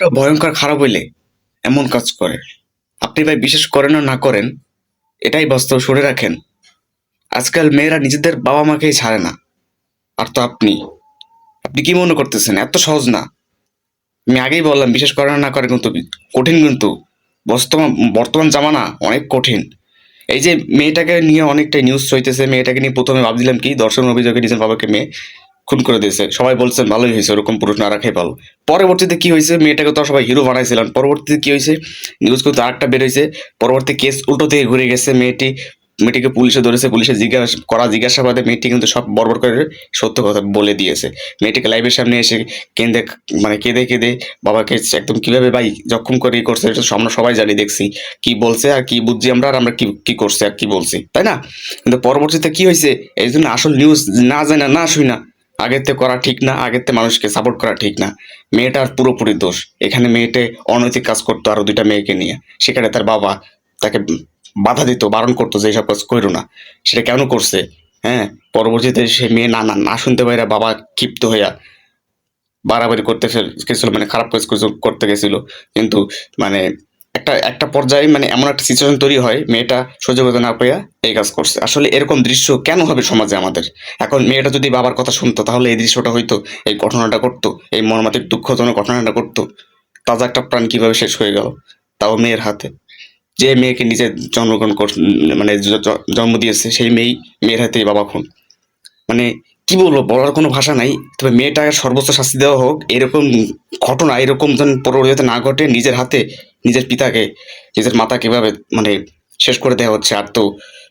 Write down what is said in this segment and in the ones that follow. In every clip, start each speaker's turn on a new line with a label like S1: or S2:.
S1: লোকটা ভয়ঙ্কর খারাপ হইলে এমন কাজ করে। আপনি ভাই বিশ্বাস করেন না করেন, এটাই বাস্তব সরে রাখেন। আজকাল মেয়েরা নিজেদের বাবা মাকেই ছাড়ে না। আর তো আপনি। আপনি কি মনে করতেছেন? এত সহজ না। আমি আগেই বললাম, বিশ্বাস করেন না করেন কিন্তু কঠিন কিন্তু। বর্তমান বর্তমান জামানা অনেক কঠিন। এই যে মেয়েটাকে নিয়ে অনেকটাই নিউজ হইতেছে মেয়েটাকে নিয়ে প্রথমে ভাবছিলাম কি, দর্শন অভিযোগে নিজের বাবাকে মেয়ে। খুন করে দিয়েছে। সবাই বলছেন ভালোই হয়েছে, ওরকম পুরুষ না রাখাই ভালো। পরবর্তীতে কি হয়েছে? মেয়েটাকে তো সবাই হিরো বানাইছিলেন পরবর্তীতে কি হয়েছে? নিউজ কিন্তু আরেকটা বের হয়েছে। পরবর্তী কেস উল্টো থেকে ঘুরে গেছে মেয়েটি। মেয়েটিকে পুলিশে ধরেছে, পুলিশে জিজ্ঞাসা, করা জিজ্ঞাসাবাদে মেয়েটি কিন্তু সব বরবর করে সত্য কথা বলে দিয়েছে। মেয়েটিকে লাইভের সামনে এসে কেঁদে মানে কেঁদে কেঁদে বাবাকে একদম কীভাবে ভাই জখম করে ই করছে, এটা সবাই জানি, দেখছি। কি বলছে আর কি বুঝছি আমরা, আর আমরা কি, কী করছে আর কি বলছি, তাই না? কিন্তু পরবর্তীতে কি হয়েছে? এই জন্য আসল নিউজ না জানা, না শুই না থেকে করা ঠিক না থেকে মানুষকে সাপোর্ট করা ঠিক না। মেয়েটার পুরোপুরি দোষ। এখানে মেয়েটে অনৈতিক কাজ করতো আরও দুইটা মেয়েকে নিয়ে। সেখানে তার বাবা তাকে বাধা দিত, বারণ করতো যে এইসব কাজ করো না। সেটা কেন করছে? হ্যাঁ পরবর্তীতে সে মেয়ে না না না শুনতে পারে বাবা ক্ষিপ্ত হইয়া বাড়াবাড়ি করতে গেছিল মানে খারাপ কাজ করতে গেছিল। কিন্তু মানে একটা একটা পর্যায়ে মানে এমন একটা সিচুয়েশন তৈরি হয়, মেয়েটা সহ্য করতে না পেয়ে এই কাজ করছে। আসলে এরকম দৃশ্য কেন হবে সমাজে আমাদের? এখন মেয়েটা যদি বাবার কথা শুনতো, তাহলে এই দৃশ্যটা হইতো, এই ঘটনাটা করতো এই মর্মান্তিক, দুঃখজনক ঘটনাটা করতো তাজা একটা প্রাণ কীভাবে শেষ হয়ে গেল? তাও মেয়ের হাতে। যে মেয়েকে নিজে জন্মগ্রহণ কর মানে জন্ম দিয়েছে, সেই মেয়েই মেয়ের হাতেই বাবা খুন। মানে কি বলব, বলার কোনো ভাষা নাই। তবে মেয়েটাকে সর্বোচ্চ শাস্তি দেওয়া হোক, এরকম ঘটনা, এরকম যেন পরবর্তীতে না ঘটে, নিজের হাতে নিজের পিতাকে, নিজের মাতাকে এভাবে মানে শেষ করে দেওয়া হচ্ছে। আর তো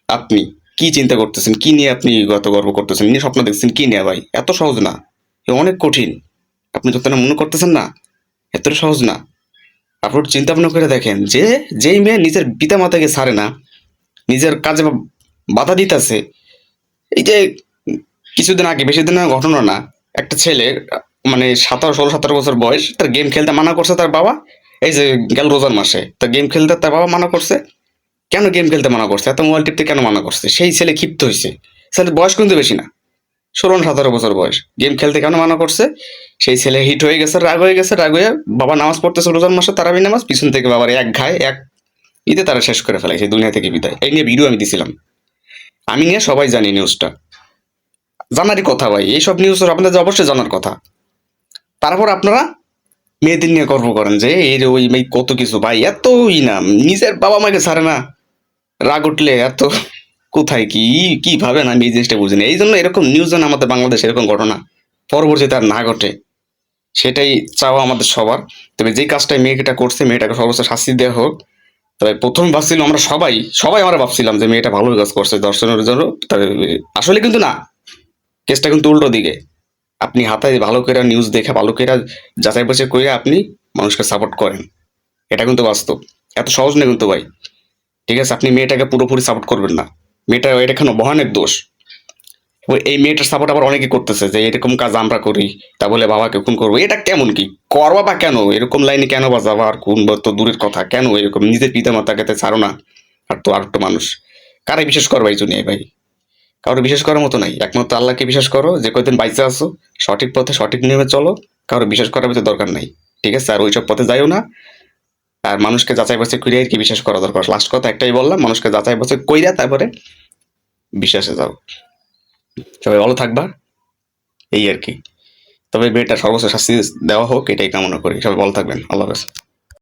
S1: আপনি কি চিন্তা করতেছেন? কি নিয়ে আপনি গত গর্ব করতেছেন? নিয়ে স্বপ্ন দেখছেন কি নিয়ে ভাই? এত সহজ না। এ অনেক কঠিন। আপনি যতটা মনে করতেছেন না? এতটা সহজ না। আপনার চিন্তা ভাবনা করে দেখেন যে, যেই মেয়ে নিজের পিতা মাতাকে ছাড়ে না, নিজের কাজে বাধা দিতেছে, এই যে কিছুদিন আগে, বেশি দিনের ঘটনা না, একটা ছেলে মানে সতেরো, ষোলো, সতেরো বছর বয়স, তার গেম খেলতে মানা করছে তার বাবা এই যে গেল রোজার মাসে তার গেম খেলতে তার বাবা মানা করছে? কেন গেম খেলতে মানা করছে? এত মোবাইল টিপতে কেন মানা করছে? সেই ছেলে ক্ষিপ্ত হয়েছে। ছেলের বয়স কিন্তু বেশি না। ষোলো, সতেরো বছর বয়স। গেম খেলতে কেন মানা করছে? সেই ছেলে হিট হয়ে গেছে, রাগ হয়ে গেছে, রাগ হয়ে বাবা নামাজ পড়তেছে রোজার মাসে, তারাবি নামাজ, পিছন থেকে বাবার এক ঘায় এক ঈদে তারা শেষ করে ফেলাইছে দুনিয়া থেকে বিদায়। এই নিয়ে ভিডিও আমি দিছিলাম। আমি নিয়ে সবাই জানি নিউজটা জানারই কথা ভাই, এইসব নিউজ আপনাদের অবশ্যই জানার কথা। তারপর আপনারা মেয়েদের নিয়ে গর্ব করেন যে যে ওই মেয়ে কত কিছু, ভাই, এতই না, নিজের বাবা মাকে ছাড়ে না। রাগ উঠলে, এত কোথায়, কি কি ভাবে না আমি এই জিনিসটা বুঝিনি? এই জন্য এরকম নিউজ আমাদের বাংলাদেশে এরকম ঘটনা, পরবর্তীতে আর না ঘটে। সেটাই চাওয়া আমাদের সবার। তবে যে কাজটাই মেয়েটা করছে, মেয়েটাকে সর্বোচ্চ শাস্তি দেওয়া হোক। তবে প্রথম ভাবছিলাম আমরা সবাই সবাই আমরা ভাবছিলাম যে মেয়েটা ভালো কাজ করছে দর্শনের জন্য। তবে আসলে কিন্তু না, কেসটা কিন্তু উল্টো দিকে। আপনি হাতায় ভালো করে নিউজ দেখে, ভালো করে যাচাই বাছাই করে আপনি মানুষকে সাপোর্ট করেন। এটা কিন্তু বাস্তব। এত সহজ নেই কিন্তু ভাই। ঠিক আছে, আপনি মেয়েটাকে পুরোপুরি সাপোর্ট করবেন না। মেয়েটা, এটা কেন ভয়ানক দোষ? এই মেয়েটার সাপোর্ট আবার অনেকে করতেছে যে, এরকম কাজ আমরা করি, তা বলে বাবাকে খুন করব। এটা কেমন কি? করবা বা কেন? এরকম লাইনে কেন বা যাবা আর খুন বা তো দূরের কথা, কেন এরকম? নিজের পিতা মাতাকে ছাড়ো না। আর তো আর মানুষ। কারাই বিশেষ করবা এই ভাই? কারও বিশ্বাস করার মতো নাই। একমাত্র আল্লাহকে বিশ্বাস করো, যে কয়দিন বাইচে আসো সঠিক পথে, সঠিক নিয়মে চলো কারও বিশ্বাস করার ভিতরে দরকার নাই। ঠিক আছে? আর ওইসব পথে যাইও না। আর মানুষকে যাচাই বাছাই আর কি বিশ্বাস করা দরকার? লাস্ট কথা একটাই বললাম, মানুষকে যাচাই বাছাই কইরা তারপরে বিশ্বাসে যাও। সবাই ভালো থাকবা। এই আর কি। তবে মেয়েটা সর্বোচ্চ শাস্তি দেওয়া হোক, এটাই কামনা করি। সবাই ভালো থাকবেন। আল্লাহ হাফেজ।